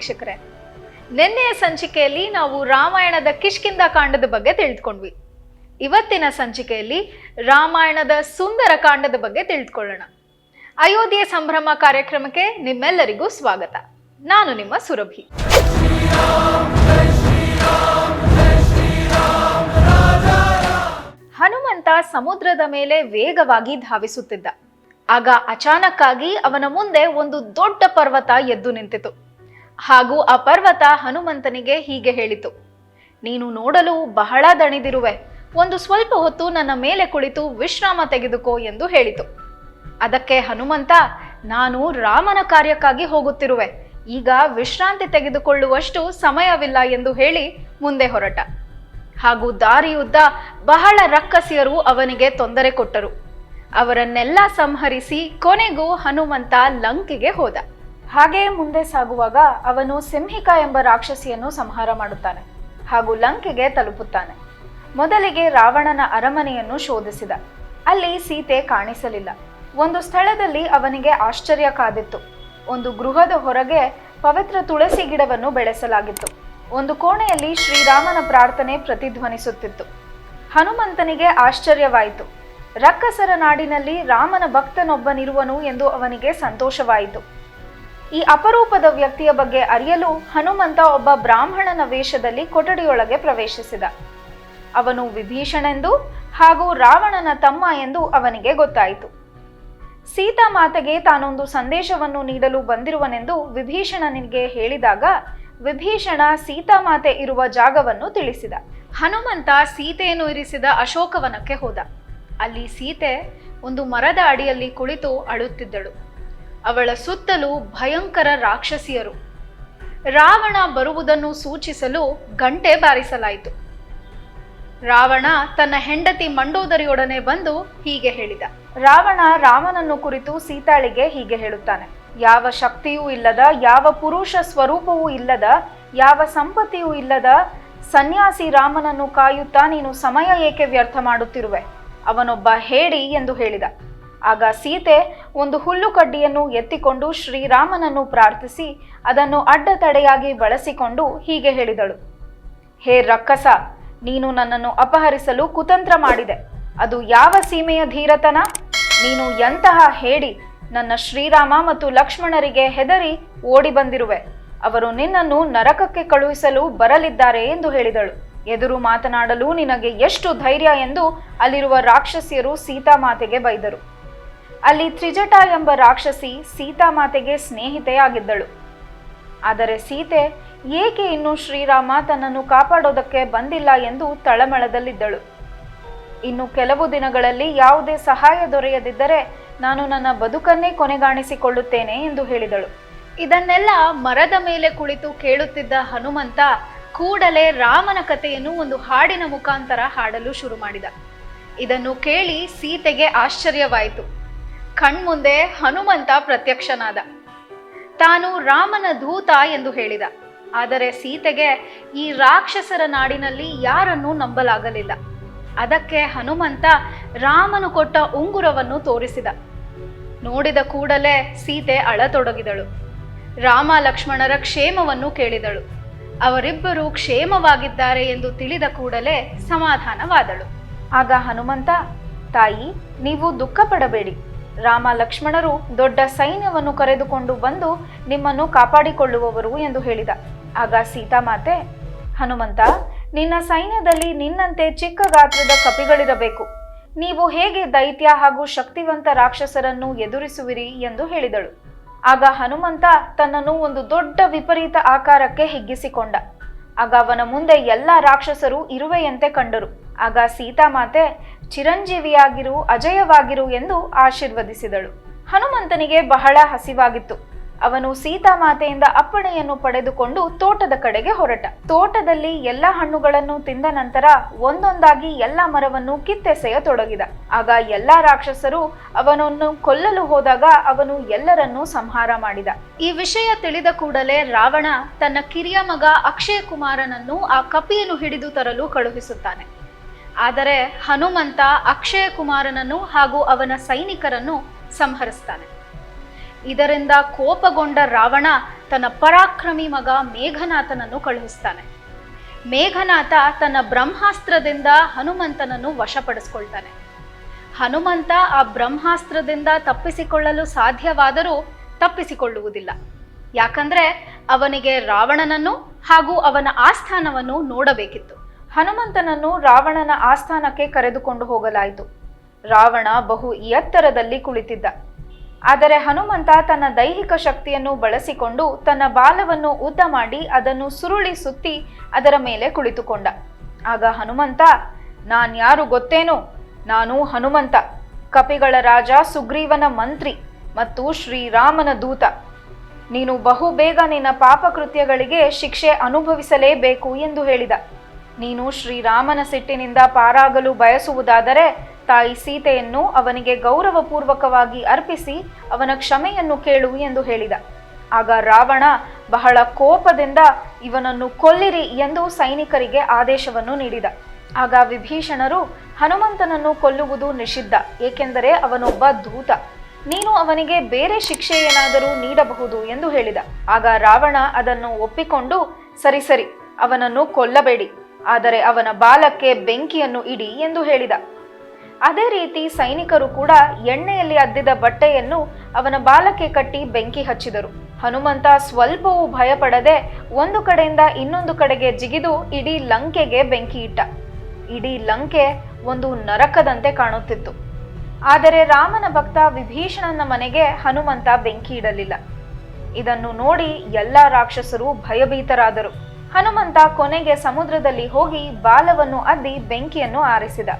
ವೀಕ್ಷಕರೇ, ನಿನ್ನೆಯ ಸಂಚಿಕೆಯಲ್ಲಿ ನಾವು ರಾಮಾಯಣದ ಕಿಷ್ಕಿಂದ ಕಾಂಡದ ಬಗ್ಗೆ ತಿಳಿದುಕೊಂಡ್ವಿ. ಇವತ್ತಿನ ಸಂಚಿಕೆಯಲ್ಲಿ ರಾಮಾಯಣದ ಸುಂದರ ಕಾಂಡದ ಬಗ್ಗೆ ತಿಳಿದುಕೊಳ್ಳೋಣ. ಅಯೋಧ್ಯೆ ಸಂಭ್ರಮ ಕಾರ್ಯಕ್ರಮಕ್ಕೆ ನಿಮ್ಮೆಲ್ಲರಿಗೂ ಸ್ವಾಗತ. ನಾನು ನಿಮ್ಮ ಸುರಭಿ. ಹನುಮಂತ ಸಮುದ್ರದ ಮೇಲೆ ವೇಗವಾಗಿ ಧಾವಿಸುತ್ತಿದ್ದ. ಆಗ ಅಚಾನಕ್ಕಾಗಿ ಅವನ ಮುಂದೆ ಒಂದು ದೊಡ್ಡ ಪರ್ವತ ಎದ್ದು ನಿಂತಿತು. ಹಾಗೂ ಆ ಪರ್ವತ ಹನುಮಂತನಿಗೆ ಹೀಗೆ ಹೇಳಿತು, ನೀನು ನೋಡಲು ಬಹಳ ದಣಿದಿರುವೆ. ಒಂದು ಸ್ವಲ್ಪ ಹೊತ್ತು ನನ್ನ ಮೇಲೆ ಕುಳಿತು ವಿಶ್ರಾಮ ತೆಗೆದುಕೋ ಎಂದು ಹೇಳಿತು. ಅದಕ್ಕೆ ಹನುಮಂತ, ನಾನು ರಾಮನ ಕಾರ್ಯಕ್ಕಾಗಿ ಹೋಗುತ್ತಿರುವೆ. ಈಗ ವಿಶ್ರಾಂತಿ ತೆಗೆದುಕೊಳ್ಳುವಷ್ಟು ಸಮಯವಿಲ್ಲ ಎಂದು ಹೇಳಿ ಮುಂದೆ ಹೊರಟ. ಹಾಗೂ ದಾರಿಯುದ್ದ ಬಹಳ ರಕ್ಕಸಿಯರು ಅವನಿಗೆ ತೊಂದರೆ ಕೊಟ್ಟರು. ಅವರನ್ನೆಲ್ಲ ಸಂಹರಿಸಿ ಕೊನೆಗೂ ಹನುಮಂತ ಲಂಕೆಗೆ ಹೋದ. ಹಾಗೆ ಮುಂದೆ ಸಾಗುವಾಗ ಅವನು ಸಿಂಹಿಕಾ ಎಂಬ ರಾಕ್ಷಸಿಯನ್ನು ಸಂಹಾರ ಮಾಡುತ್ತಾನೆ ಹಾಗೂ ಲಂಕೆಗೆ ತಲುಪುತ್ತಾನೆ. ಮೊದಲಿಗೆ ರಾವಣನ ಅರಮನೆಯನ್ನು ಶೋಧಿಸಿದ. ಅಲ್ಲಿ ಸೀತೆ ಕಾಣಿಸಲಿಲ್ಲ. ಒಂದು ಸ್ಥಳದಲ್ಲಿ ಅವನಿಗೆ ಆಶ್ಚರ್ಯ ಕಾದಿತ್ತು. ಒಂದು ಗೃಹದ ಹೊರಗೆ ಪವಿತ್ರ ತುಳಸಿ ಗಿಡವನ್ನು ಬೆಳೆಸಲಾಗಿತ್ತು. ಒಂದು ಕೋಣೆಯಲ್ಲಿ ಶ್ರೀರಾಮನ ಪ್ರಾರ್ಥನೆ ಪ್ರತಿಧ್ವನಿಸುತ್ತಿತ್ತು. ಹನುಮಂತನಿಗೆ ಆಶ್ಚರ್ಯವಾಯಿತು. ರಕ್ಕಸರ ನಾಡಿನಲ್ಲಿ ರಾಮನ ಭಕ್ತನೊಬ್ಬನಿರುವನು ಎಂದು ಅವನಿಗೆ ಸಂತೋಷವಾಯಿತು. ಈ ಅಪರೂಪದ ವ್ಯಕ್ತಿಯ ಬಗ್ಗೆ ಅರಿಯಲು ಹನುಮಂತ ಒಬ್ಬ ಬ್ರಾಹ್ಮಣನ ವೇಷದಲ್ಲಿ ಕೊಠಡಿಯೊಳಗೆ ಪ್ರವೇಶಿಸಿದ. ಅವನು ವಿಭೀಷಣೆಂದು ಹಾಗೂ ರಾವಣನ ತಮ್ಮ ಎಂದು ಅವನಿಗೆ ಗೊತ್ತಾಯಿತು. ಸೀತಾಮಾತೆಗೆ ತಾನೊಂದು ಸಂದೇಶವನ್ನು ನೀಡಲು ಬಂದಿರುವನೆಂದು ವಿಭೀಷಣನಿಗೆ ಹೇಳಿದಾಗ ವಿಭೀಷಣ ಸೀತಾಮಾತೆ ಇರುವ ಜಾಗವನ್ನು ತಿಳಿಸಿದ. ಹನುಮಂತ ಸೀತೆಯನ್ನು ಇರಿಸಿದ ಅಶೋಕವನಕ್ಕೆ ಹೋದ. ಅಲ್ಲಿ ಸೀತೆ ಒಂದು ಮರದ ಅಡಿಯಲ್ಲಿ ಕುಳಿತು ಅಳುತ್ತಿದ್ದಳು. ಅವಳ ಸುತ್ತಲೂ ಭಯಂಕರ ರಾಕ್ಷಸಿಯರು. ರಾವಣ ಬರುವುದನ್ನು ಸೂಚಿಸಲು ಗಂಟೆ ಬಾರಿಸಲಾಯಿತು. ರಾವಣ ತನ್ನ ಹೆಂಡತಿ ಮಂಡೋದರಿಯೊಡನೆ ಬಂದು ಹೀಗೆ ಹೇಳಿದ, ರಾವಣ ರಾಮನನ್ನು ಕುರಿತು ಸೀತಾಳಿಗೆ ಹೀಗೆ ಹೇಳುತ್ತಾನೆ, ಯಾವ ಶಕ್ತಿಯೂ ಇಲ್ಲದ, ಯಾವ ಪುರುಷ ಸ್ವರೂಪವೂ ಇಲ್ಲದ, ಯಾವ ಸಂಪತ್ತಿಯೂ ಇಲ್ಲದ ಸನ್ಯಾಸಿ ರಾಮನನ್ನು ಕಾಯುತ್ತಾ ನೀನು ಸಮಯ ಏಕೆ ವ್ಯರ್ಥ ಮಾಡುತ್ತಿರುವೆ? ಅವನೊಬ್ಬ ಹೇಡಿ ಎಂದು ಹೇಳಿದ. ಆಗ ಸೀತೆ ಒಂದು ಹುಲ್ಲು ಕಡ್ಡಿಯನ್ನು ಎತ್ತಿಕೊಂಡು ಶ್ರೀರಾಮನನ್ನು ಪ್ರಾರ್ಥಿಸಿ ಅದನ್ನು ಅಡ್ಡ ತಡೆಯಾಗಿ ಬಳಸಿಕೊಂಡು ಹೀಗೆ ಹೇಳಿದಳು. ಹೇ ರಕ್ಕಸ, ನೀನು ನನ್ನನ್ನು ಅಪಹರಿಸಲು ಕುತಂತ್ರ ಮಾಡಿದೆ. ಅದು ಯಾವ ಸೀಮೆಯ ಧೀರತನ? ನೀನು ಎಂತಹ ಹೇಡಿ, ನನ್ನ ಶ್ರೀರಾಮ ಮತ್ತು ಲಕ್ಷ್ಮಣರಿಗೆ ಹೆದರಿ ಓಡಿ ಬಂದಿರುವೆ. ಅವರು ನಿನ್ನನ್ನು ನರಕಕ್ಕೆ ಕಳುಹಿಸಲು ಬರಲಿದ್ದಾರೆ ಎಂದು ಹೇಳಿದಳು. ಎದುರು ಮಾತನಾಡಲು ನಿನಗೆ ಎಷ್ಟು ಧೈರ್ಯ ಎಂದು ಅಲ್ಲಿರುವ ರಾಕ್ಷಸಿಯರು ಸೀತಾಮಾತೆಗೆ ಬೈದರು. ಅಲ್ಲಿ ತ್ರಿಜಟ ಎಂಬ ರಾಕ್ಷಸಿ ಸೀತಾಮಾತೆಗೆ ಸ್ನೇಹಿತೆಯಾಗಿದ್ದಳು. ಆದರೆ ಸೀತೆ ಏಕೆ ಇನ್ನು ಶ್ರೀರಾಮ ತನ್ನನ್ನು ಕಾಪಾಡೋದಕ್ಕೆ ಬಂದಿಲ್ಲ ಎಂದು ತಳಮಳದಲ್ಲಿದ್ದಳು. ಇನ್ನು ಕೆಲವು ದಿನಗಳಲ್ಲಿ ಯಾವುದೇ ಸಹಾಯ ದೊರೆಯದಿದ್ದರೆ ನಾನು ನನ್ನ ಬದುಕನ್ನೇ ಕೊನೆಗಾಣಿಸಿಕೊಳ್ಳುತ್ತೇನೆ ಎಂದು ಹೇಳಿದಳು. ಇದನ್ನೆಲ್ಲ ಮರದ ಮೇಲೆ ಕುಳಿತು ಕೇಳುತ್ತಿದ್ದ ಹನುಮಂತ ಕೂಡಲೇ ರಾಮನ ಕಥೆಯನ್ನು ಒಂದು ಹಾಡಿನ ಮುಖಾಂತರ ಹಾಡಲು ಶುರು ಮಾಡಿದ. ಇದನ್ನು ಕೇಳಿ ಸೀತೆಗೆ ಆಶ್ಚರ್ಯವಾಯಿತು. ಕಣ್ಮುಂದೆ ಹನುಮಂತ ಪ್ರತ್ಯಕ್ಷನಾದ. ತಾನು ರಾಮನ ದೂತ ಎಂದು ಹೇಳಿದ. ಆದರೆ ಸೀತೆಗೆ ಈ ರಾಕ್ಷಸರ ನಾಡಿನಲ್ಲಿ ಯಾರನ್ನೂ ನಂಬಲಾಗಲಿಲ್ಲ. ಅದಕ್ಕೆ ಹನುಮಂತ ರಾಮನು ಕೊಟ್ಟ ಉಂಗುರವನ್ನು ತೋರಿಸಿದ. ನೋಡಿದ ಕೂಡಲೇ ಸೀತೆ ಅಳತೊಡಗಿದಳು. ರಾಮ ಲಕ್ಷ್ಮಣರ ಕ್ಷೇಮವನ್ನು ಕೇಳಿದಳು. ಅವರಿಬ್ಬರು ಕ್ಷೇಮವಾಗಿದ್ದಾರೆ ಎಂದು ತಿಳಿದ ಕೂಡಲೇ ಸಮಾಧಾನವಾದಳು. ಆಗ ಹನುಮಂತ, ತಾಯಿ, ನೀವು ದುಃಖ ಪಡಬೇಡಿ ರಾಮ ಲಕ್ಷ್ಮಣರು ದೊಡ್ಡ ಸೈನ್ಯವನ್ನು ಕರೆದುಕೊಂಡು ಬಂದು ನಿಮ್ಮನ್ನು ಕಾಪಾಡಿಕೊಳ್ಳುವವರು ಎಂದು ಹೇಳಿದ. ಆಗ ಸೀತಾಮಾತೆ ಹನುಮಂತ, ನಿನ್ನ ಸೈನ್ಯದಲ್ಲಿ ನಿನ್ನಂತೆ ಚಿಕ್ಕ ಗಾತ್ರದ ಕಪಿಗಳಿರಬೇಕು. ನೀವು ಹೇಗೆ ದೈತ್ಯ ಹಾಗೂ ಶಕ್ತಿವಂತ ರಾಕ್ಷಸರನ್ನು ಎದುರಿಸುವಿರಿ ಎಂದು ಹೇಳಿದಳು. ಆಗ ಹನುಮಂತ ತನ್ನನ್ನು ಒಂದು ದೊಡ್ಡ ವಿಪರೀತ ಆಕಾರಕ್ಕೆ ಹಿಗ್ಗಿಸಿಕೊಂಡ. ಆಗ ಅವನ ಮುಂದೆ ಎಲ್ಲ ರಾಕ್ಷಸರು ಇರುವೆಯಂತೆ ಕಂಡರು. ಆಗ ಸೀತಾಮಾತೆ ಚಿರಂಜೀವಿಯಾಗಿರು, ಅಜಯವಾಗಿರು ಎಂದು ಆಶೀರ್ವದಿಸಿದಳು. ಹನುಮಂತನಿಗೆ ಬಹಳ ಹಸಿವಾಗಿತ್ತು. ಅವನು ಸೀತಾಮಾತೆಯಿಂದ ಅಪ್ಪಣೆಯನ್ನು ಪಡೆದುಕೊಂಡು ತೋಟದ ಕಡೆಗೆ ಹೊರಟ. ತೋಟದಲ್ಲಿ ಎಲ್ಲ ಹಣ್ಣುಗಳನ್ನು ತಿಂದ ನಂತರ ಒಂದೊಂದಾಗಿ ಎಲ್ಲ ಮರವನ್ನು ಕಿತ್ತೆಸೆಯತೊಡಗಿದ ಆಗ ಎಲ್ಲ ರಾಕ್ಷಸರು ಅವನನ್ನು ಕೊಲ್ಲಲು ಹೋದಾಗ ಅವನು ಎಲ್ಲರನ್ನೂ ಸಂಹಾರ ಮಾಡಿದ. ಈ ವಿಷಯ ತಿಳಿದ ಕೂಡಲೇ ರಾವಣ ತನ್ನ ಕಿರಿಯ ಮಗ ಅಕ್ಷಯ ಕುಮಾರನನ್ನು ಆ ಕಪಿಯನ್ನು ಹಿಡಿದು ತರಲು ಕಳುಹಿಸುತ್ತಾನೆ. ಆದರೆ ಹನುಮಂತ ಅಕ್ಷಯ ಕುಮಾರನನ್ನು ಹಾಗೂ ಅವನ ಸೈನಿಕರನ್ನು ಸಂಹರಿಸ್ತಾನೆ. ಇದರಿಂದ ಕೋಪಗೊಂಡ ರಾವಣ ತನ್ನ ಪರಾಕ್ರಮಿ ಮಗ ಮೇಘನಾಥನನ್ನು ಕಳುಹಿಸ್ತಾನೆ. ಮೇಘನಾಥ ತನ್ನ ಬ್ರಹ್ಮಾಸ್ತ್ರದಿಂದ ಹನುಮಂತನನ್ನು ವಶಪಡಿಸ್ಕೊಳ್ತಾನೆ. ಹನುಮಂತ ಆ ಬ್ರಹ್ಮಾಸ್ತ್ರದಿಂದ ತಪ್ಪಿಸಿಕೊಳ್ಳಲು ಸಾಧ್ಯವಾದರೂ ತಪ್ಪಿಸಿಕೊಳ್ಳುವುದಿಲ್ಲ. ಯಾಕಂದ್ರೆ ಅವನಿಗೆ ರಾವಣನನ್ನು ಹಾಗೂ ಅವನ ಆಸ್ಥಾನವನ್ನು ನೋಡಬೇಕಿತ್ತು. ಹನುಮಂತನನ್ನು ರಾವಣನ ಆಸ್ಥಾನಕ್ಕೆ ಕರೆದುಕೊಂಡು ಹೋಗಲಾಯಿತು. ರಾವಣ ಬಹು ಎತ್ತರದಲ್ಲಿ ಕುಳಿತಿದ್ದ. ಆದರೆ ಹನುಮಂತ ತನ್ನ ದೈಹಿಕ ಶಕ್ತಿಯನ್ನು ಬಳಸಿಕೊಂಡು ತನ್ನ ಬಾಲವನ್ನು ಉದ್ದ ಮಾಡಿ ಅದನ್ನು ಸುರುಳಿ ಸುತ್ತಿ ಅದರ ಮೇಲೆ ಕುಳಿತುಕೊಂಡ. ಆಗ ಹನುಮಂತ ನಾನ್ಯಾರು ಗೊತ್ತೇನು? ನಾನು ಹನುಮಂತ. ಕಪಿಗಳ ರಾಜ ಸುಗ್ರೀವನ ಮಂತ್ರಿ ಮತ್ತು ಶ್ರೀರಾಮನ ದೂತ. ನೀನು ಬಹು ಬೇಗ ನಿನ್ನ ಪಾಪಕೃತ್ಯಗಳಿಗೆ ಶಿಕ್ಷೆ ಅನುಭವಿಸಲೇಬೇಕು ಎಂದು ಹೇಳಿದ. ನೀನು ಶ್ರೀರಾಮನ ಸಿಟ್ಟಿನಿಂದ ಪಾರಾಗಲು ಬಯಸುವುದಾದರೆ ತಾಯಿ ಸೀತೆಯನ್ನು ಅವನಿಗೆ ಗೌರವಪೂರ್ವಕವಾಗಿ ಅರ್ಪಿಸಿ ಅವನ ಕ್ಷಮೆಯನ್ನು ಕೇಳು ಎಂದು ಹೇಳಿದ. ಆಗ ರಾವಣ ಬಹಳ ಕೋಪದಿಂದ ಇವನನ್ನು ಕೊಲ್ಲಿರಿ ಎಂದು ಸೈನಿಕರಿಗೆ ಆದೇಶವನ್ನು ನೀಡಿದ. ಆಗ ವಿಭೀಷಣರು ಹನುಮಂತನನ್ನು ಕೊಲ್ಲುವುದು ನಿಷಿದ್ಧ, ಏಕೆಂದರೆ ಅವನೊಬ್ಬ ದೂತ. ನೀನು ಅವನಿಗೆ ಬೇರೆ ಶಿಕ್ಷೆ ಏನಾದರೂ ನೀಡಬಹುದು ಎಂದು ಹೇಳಿದ. ಆಗ ರಾವಣ ಅದನ್ನು ಒಪ್ಪಿಕೊಂಡು, ಸರಿ ಸರಿ, ಅವನನ್ನು ಕೊಲ್ಲಬೇಡಿ. ಆದರೆ ಅವನ ಬಾಲಕ್ಕೆ ಬೆಂಕಿಯನ್ನು ಇಡಿ ಎಂದು ಹೇಳಿದ. ಅದೇ ರೀತಿ ಸೈನಿಕರು ಕೂಡ ಎಣ್ಣೆಯಲ್ಲಿ ಅದ್ದಿದ ಬಟ್ಟೆಯನ್ನು ಅವನ ಬಾಲಕ್ಕೆ ಕಟ್ಟಿ ಬೆಂಕಿ ಹಚ್ಚಿದರು. ಹನುಮಂತ ಸ್ವಲ್ಪವೂ ಭಯಪಡದೆ ಒಂದು ಕಡೆಯಿಂದ ಇನ್ನೊಂದು ಕಡೆಗೆ ಜಿಗಿದು ಇಡೀ ಲಂಕೆಗೆ ಬೆಂಕಿ ಇಟ್ಟ. ಇಡೀ ಲಂಕೆ ಒಂದು ನರಕದಂತೆ ಕಾಣುತ್ತಿತ್ತು. ಆದರೆ ರಾಮನ ಭಕ್ತ ವಿಭೀಷಣನ ಮನೆಗೆ ಹನುಮಂತ ಬೆಂಕಿ ಇಡಲಿಲ್ಲ. ಇದನ್ನು ನೋಡಿ ಎಲ್ಲ ರಾಕ್ಷಸರು ಭಯಭೀತರಾದರು. ಹನುಮಂತ ಕೊನೆಗೆ ಸಮುದ್ರದಲ್ಲಿ ಹೋಗಿ ಬಾಲವನ್ನು ಅದ್ದಿ ಬೆಂಕಿಯನ್ನು ಆರಿಸಿದ.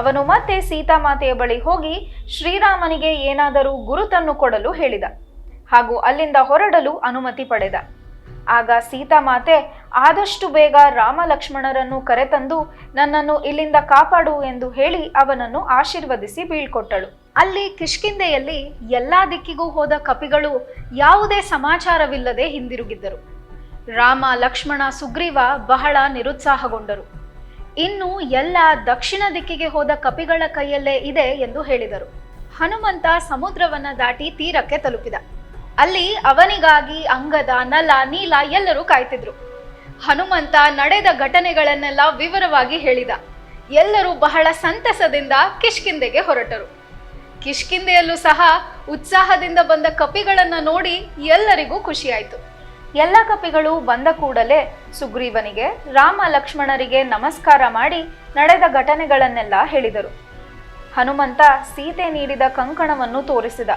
ಅವನು ಮತ್ತೆ ಸೀತಾಮಾತೆಯ ಬಳಿ ಹೋಗಿ ಶ್ರೀರಾಮನಿಗೆ ಏನಾದರೂ ಗುರುತನ್ನು ಕೊಡಲು ಹೇಳಿದ ಹಾಗೂ ಅಲ್ಲಿಂದ ಹೊರಡಲು ಅನುಮತಿ ಪಡೆದ. ಆಗ ಸೀತಾಮಾತೆ, ಆದಷ್ಟು ಬೇಗ ರಾಮ ಲಕ್ಷ್ಮಣರನ್ನು ಕರೆತಂದು ನನ್ನನ್ನು ಇಲ್ಲಿಂದ ಕಾಪಾಡು ಎಂದು ಹೇಳಿ ಅವನನ್ನು ಆಶೀರ್ವದಿಸಿ ಬೀಳ್ಕೊಟ್ಟಳು. ಅಲ್ಲಿ ಕಿಷ್ಕಿಂದೆಯಲ್ಲಿ ಎಲ್ಲಾ ದಿಕ್ಕಿಗೂ ಹೋದ ಕಪಿಗಳು ಯಾವುದೇ ಸಮಾಚಾರವಿಲ್ಲದೆ ಹಿಂದಿರುಗಿದ್ದರು. ರಾಮ, ಲಕ್ಷ್ಮಣ, ಸುಗ್ರೀವ ಬಹಳ ನಿರುತ್ಸಾಹಗೊಂಡರು. ಇನ್ನು ಎಲ್ಲ ದಕ್ಷಿಣ ದಿಕ್ಕಿಗೆ ಹೋದ ಕಪಿಗಳ ಕೈಯಲ್ಲೇ ಇದೆ ಎಂದು ಹೇಳಿದರು. ಹನುಮಂತ ಸಮುದ್ರವನ್ನ ದಾಟಿ ತೀರಕ್ಕೆ ತಲುಪಿದ. ಅಲ್ಲಿ ಅವನಿಗಾಗಿ ಅಂಗದ, ನಲ, ನೀಲ ಎಲ್ಲರೂ ಕಾಯ್ತಿದ್ರು. ಹನುಮಂತ ನಡೆದ ಘಟನೆಗಳನ್ನೆಲ್ಲ ವಿವರವಾಗಿ ಹೇಳಿದ. ಎಲ್ಲರೂ ಬಹಳ ಸಂತಸದಿಂದ ಕಿಷ್ಕಿಂದೆಗೆ ಹೊರಟರು. ಕಿಷ್ಕಿಂದೆಯಲ್ಲೂ ಸಹ ಉತ್ಸಾಹದಿಂದ ಬಂದ ಕಪಿಗಳನ್ನ ನೋಡಿ ಎಲ್ಲರಿಗೂ ಖುಷಿಯಾಯಿತು. ಎಲ್ಲ ಕಪಿಗಳು ಬಂದ ಕೂಡಲೇ ಸುಗ್ರೀವನಿಗೆ, ರಾಮ ಲಕ್ಷ್ಮಣರಿಗೆ ನಮಸ್ಕಾರ ಮಾಡಿ ನಡೆದ ಘಟನೆಗಳನ್ನೆಲ್ಲ ಹೇಳಿದರು. ಹನುಮಂತ ಸೀತೆ ನೀಡಿದ ಕಂಕಣವನ್ನು ತೋರಿಸಿದ.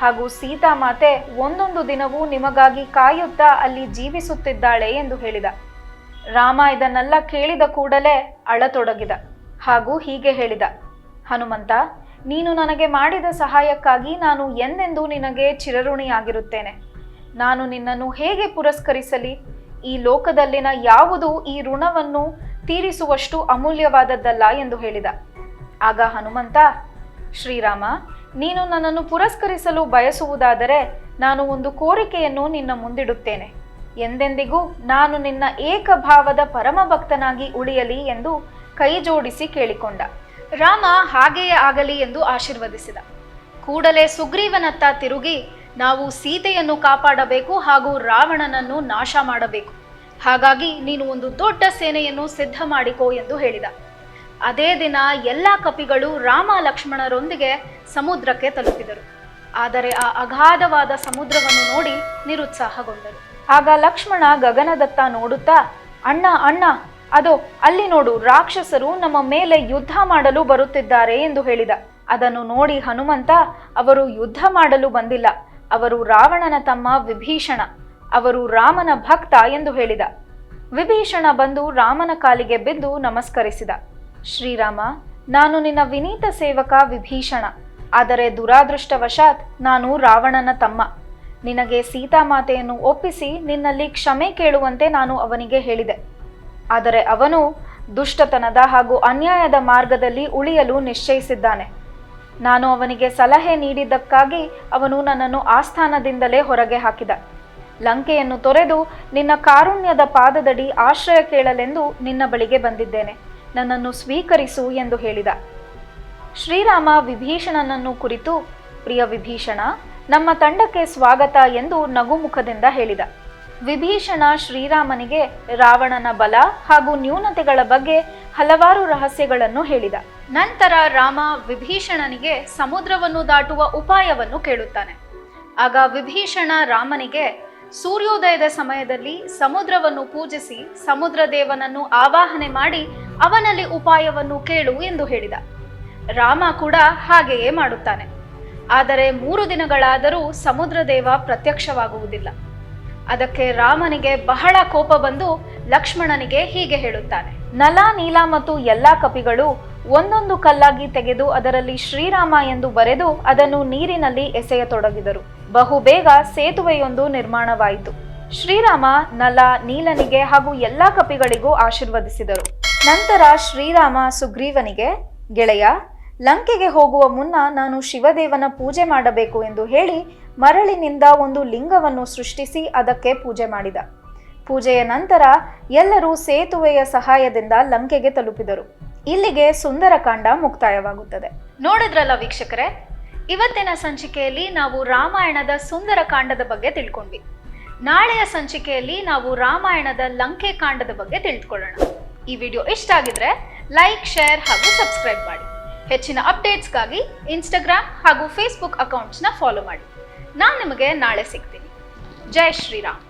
ಹಾಗೂ ಸೀತಾ ಮಾತೆ ಒಂದೊಂದು ದಿನವೂ ನಿಮಗಾಗಿ ಕಾಯುತ್ತಾ ಅಲ್ಲಿ ಜೀವಿಸುತ್ತಿದ್ದಾಳೆ ಎಂದು ಹೇಳಿದ. ರಾಮ ಇದನ್ನೆಲ್ಲ ಕೇಳಿದ ಕೂಡಲೇ ಅಳತೊಡಗಿದ. ಹಾಗೂ ಹೀಗೆ ಹೇಳಿದ. ಹನುಮಂತ, ನೀನು ನನಗೆ ಮಾಡಿದ ಸಹಾಯಕ್ಕಾಗಿ ನಾನು ಎಂದೆಂದೂ ನಿನಗೆ ಚಿರಋಣಿಯಾಗಿರುತ್ತೇನೆ. ನಾನು ನಿನ್ನನ್ನು ಹೇಗೆ ಪುರಸ್ಕರಿಸಲಿ? ಈ ಲೋಕದಲ್ಲಿನ ಯಾವುದು ಈ ಋಣವನ್ನು ತೀರಿಸುವಷ್ಟು ಅಮೂಲ್ಯವಾದದ್ದಲ್ಲ ಎಂದು ಹೇಳಿದ. ಆಗ ಹನುಮಂತ, ಶ್ರೀರಾಮ, ನೀನು ನನ್ನನ್ನು ಪುರಸ್ಕರಿಸಲು ಬಯಸುವುದಾದರೆ ನಾನು ಒಂದು ಕೋರಿಕೆಯನ್ನು ನಿನ್ನ ಮುಂದಿಡುತ್ತೇನೆ. ಎಂದೆಂದಿಗೂ ನಾನು ನಿನ್ನ ಏಕಭಾವದ ಪರಮ ಭಕ್ತನಾಗಿ ಉಳಿಯಲಿ ಎಂದು ಕೈ ಜೋಡಿಸಿ ಕೇಳಿಕೊಂಡ. ರಾಮ ಹಾಗೆಯೇ ಆಗಲಿ ಎಂದು ಆಶೀರ್ವದಿಸಿದ. ಕೂಡಲೇ ಸುಗ್ರೀವನತ್ತ ತಿರುಗಿ ನಾವು ಸೀತೆಯನ್ನು ಕಾಪಾಡಬೇಕು ಹಾಗೂ ರಾವಣನನ್ನು ನಾಶ ಮಾಡಬೇಕು. ಹಾಗಾಗಿ ನೀನು ಒಂದು ದೊಡ್ಡ ಸೇನೆಯನ್ನು ಸಿದ್ಧ ಮಾಡಿಕೋ ಎಂದು ಹೇಳಿದ. ಅದೇ ದಿನ ಎಲ್ಲ ಕಪಿಗಳು ರಾಮ ಲಕ್ಷ್ಮಣರೊಂದಿಗೆ ಸಮುದ್ರಕ್ಕೆ ತಲುಪಿದರು. ಆದರೆ ಆ ಅಗಾಧವಾದ ಸಮುದ್ರವನ್ನು ನೋಡಿ ನಿರುತ್ಸಾಹಗೊಂಡರು. ಆಗ ಲಕ್ಷ್ಮಣ ಗಗನದತ್ತ ನೋಡುತ್ತಾ, ಅಣ್ಣ ಅಣ್ಣ, ಅದು, ಅಲ್ಲಿ ನೋಡು, ರಾಕ್ಷಸರು ನಮ್ಮ ಮೇಲೆ ಯುದ್ಧ ಮಾಡಲು ಬರುತ್ತಿದ್ದಾರೆ ಎಂದು ಹೇಳಿದ. ಅದನ್ನು ನೋಡಿ ಹನುಮಂತ, ಅವರು ಯುದ್ಧ ಮಾಡಲು ಬಂದಿಲ್ಲ. ಅವರು ರಾವಣನ ತಮ್ಮ ವಿಭೀಷಣ, ಅವರು ರಾಮನ ಭಕ್ತ ಎಂದು ಹೇಳಿದ. ವಿಭೀಷಣ ಬಂದು ರಾಮನ ಕಾಲಿಗೆ ಬಿದ್ದು ನಮಸ್ಕರಿಸಿದ. ಶ್ರೀರಾಮ, ನಾನು ನಿನ್ನ ವಿನೀತ ಸೇವಕ ವಿಭೀಷಣ, ಆದರೆ ದುರಾದೃಷ್ಟವಶಾತ್ ನಾನು ರಾವಣನ ತಮ್ಮ. ನಿನಗೆ ಸೀತಾಮಾತೆಯನ್ನು ಒಪ್ಪಿಸಿ ನಿನ್ನಲ್ಲಿ ಕ್ಷಮೆ ಕೇಳುವಂತೆ ನಾನು ಅವನಿಗೆ ಹೇಳಿದೆ. ಆದರೆ ಅವನು ದುಷ್ಟತನದ ಹಾಗೂ ಅನ್ಯಾಯದ ಮಾರ್ಗದಲ್ಲಿ ಉಳಿಯಲು ನಿಶ್ಚಯಿಸಿದ್ದಾನೆ. ನಾನು ಅವನಿಗೆ ಸಲಹೆ ನೀಡಿದ್ದಕ್ಕಾಗಿ ಅವನು ನನ್ನನ್ನು ಆಸ್ಥಾನದಿಂದಲೇ ಹೊರಗೆ ಹಾಕಿದ. ಲಂಕೆಯನ್ನು ತೊರೆದು ನಿನ್ನ ಕಾರುಣ್ಯದ ಪಾದದಡಿ ಆಶ್ರಯ ಕೇಳಲೆಂದು ನಿನ್ನ ಬಳಿಗೆ ಬಂದಿದ್ದೇನೆ. ನನ್ನನ್ನು ಸ್ವೀಕರಿಸು ಎಂದು ಹೇಳಿದ. ಶ್ರೀರಾಮ ವಿಭೀಷಣನನ್ನು ಕುರಿತು, ಪ್ರಿಯ ವಿಭೀಷಣ, ನಮ್ಮ ತಂಡಕ್ಕೆ ಸ್ವಾಗತ ಎಂದು ನಗುಮುಖದಿಂದ ಹೇಳಿದ. ವಿಭೀಷಣ ಶ್ರೀರಾಮನಿಗೆ ರಾವಣನ ಬಲ ಹಾಗೂ ನ್ಯೂನತೆಗಳ ಬಗ್ಗೆ ಹಲವಾರು ರಹಸ್ಯಗಳನ್ನು ಹೇಳಿದ. ನಂತರ ರಾಮ ವಿಭೀಷಣನಿಗೆ ಸಮುದ್ರವನ್ನು ದಾಟುವ ಉಪಾಯವನ್ನು ಕೇಳುತ್ತಾನೆ. ಆಗ ವಿಭೀಷಣ ರಾಮನಿಗೆ, ಸೂರ್ಯೋದಯದ ಸಮಯದಲ್ಲಿ ಸಮುದ್ರವನ್ನು ಪೂಜಿಸಿ ಸಮುದ್ರ ದೇವನನ್ನು ಆವಾಹನೆ ಮಾಡಿ ಅವನಲ್ಲಿ ಉಪಾಯವನ್ನು ಕೇಳು ಎಂದು ಹೇಳಿದ. ರಾಮ ಕೂಡ ಹಾಗೆಯೇ ಮಾಡುತ್ತಾನೆ. ಆದರೆ ಮೂರು ದಿನಗಳಾದರೂ ಸಮುದ್ರ ದೇವ ಪ್ರತ್ಯಕ್ಷವಾಗುವುದಿಲ್ಲ. ಅದಕ್ಕೆ ರಾಮನಿಗೆ ಬಹಳ ಕೋಪ ಬಂದು ಲಕ್ಷ್ಮಣನಿಗೆ ಹೀಗೆ ಹೇಳುತ್ತಾನೆ. ನಲ, ನೀಲ ಮತ್ತು ಎಲ್ಲಾ ಕಪಿಗಳು ಒಂದೊಂದು ಕಲ್ಲಾಗಿ ತೆಗೆದು ಅದರಲ್ಲಿ ಶ್ರೀರಾಮ ಎಂದು ಬರೆದು ಅದನ್ನು ನೀರಿನಲ್ಲಿ ಎಸೆಯತೊಡಗಿದರು. ಬಹುಬೇಗ ಸೇತುವೆಯೊಂದು ನಿರ್ಮಾಣವಾಯಿತು. ಶ್ರೀರಾಮ ನಲ, ನೀಲನಿಗೆ ಹಾಗೂ ಎಲ್ಲಾ ಕಪಿಗಳಿಗೂ ಆಶೀರ್ವದಿಸಿದರು. ನಂತರ ಶ್ರೀರಾಮ ಸುಗ್ರೀವನಿಗೆ, ಗೆಳೆಯ, ಲಂಕೆಗೆ ಹೋಗುವ ಮುನ್ನ ನಾನು ಶಿವದೇವನ ಪೂಜೆ ಮಾಡಬೇಕು ಎಂದು ಹೇಳಿ ಮರಳಿನಿಂದ ಒಂದು ಲಿಂಗವನ್ನು ಸೃಷ್ಟಿಸಿ ಅದಕ್ಕೆ ಪೂಜೆ ಮಾಡಿದ. ಪೂಜೆಯ ನಂತರ ಎಲ್ಲರೂ ಸೇತುವೆಯ ಸಹಾಯದಿಂದ ಲಂಕೆಗೆ ತಲುಪಿದರು. ಇಲ್ಲಿಗೆ ಸುಂದರಕಾಂಡ ಮುಕ್ತಾಯವಾಗುತ್ತದೆ. ನೋಡಿದ್ರಲ್ಲ ವೀಕ್ಷಕರೇ, ಇವತ್ತಿನ ಸಂಚಿಕೆಯಲ್ಲಿ ನಾವು ರಾಮಾಯಣದ ಸುಂದರಕಾಂಡದ ಬಗ್ಗೆ ತಿಳ್ಕೊಂಡ್ವಿ. ನಾಳೆಯ ಸಂಚಿಕೆಯಲ್ಲಿ ನಾವು ರಾಮಾಯಣದ ಲಂಕೆ ಕಾಂಡದ ಬಗ್ಗೆ ತಿಳಿದುಕೊಳ್ಳೋಣ ಈ ವಿಡಿಯೋ ಇಷ್ಟ ಆಗಿದ್ರೆ ಲೈಕ್, ಶೇರ್ ಹಾಗೂ ಸಬ್ಸ್ಕ್ರೈಬ್ ಮಾಡಿ. ಹೆಚ್ಚಿನ ಅಪ್ಡೇಟ್ಸ್ಗಾಗಿ ಇನ್ಸ್ಟಾಗ್ರಾಮ್ ಹಾಗೂ ಫೇಸ್ಬುಕ್ ಅಕೌಂಟ್ಸ್ನ ಫಾಲೋ ಮಾಡಿ. ನಾನು ನಿಮಗೆ ನಾಳೆ ಸಿಗ್ತೀನಿ. ಜೈ ಶ್ರೀರಾಮ್.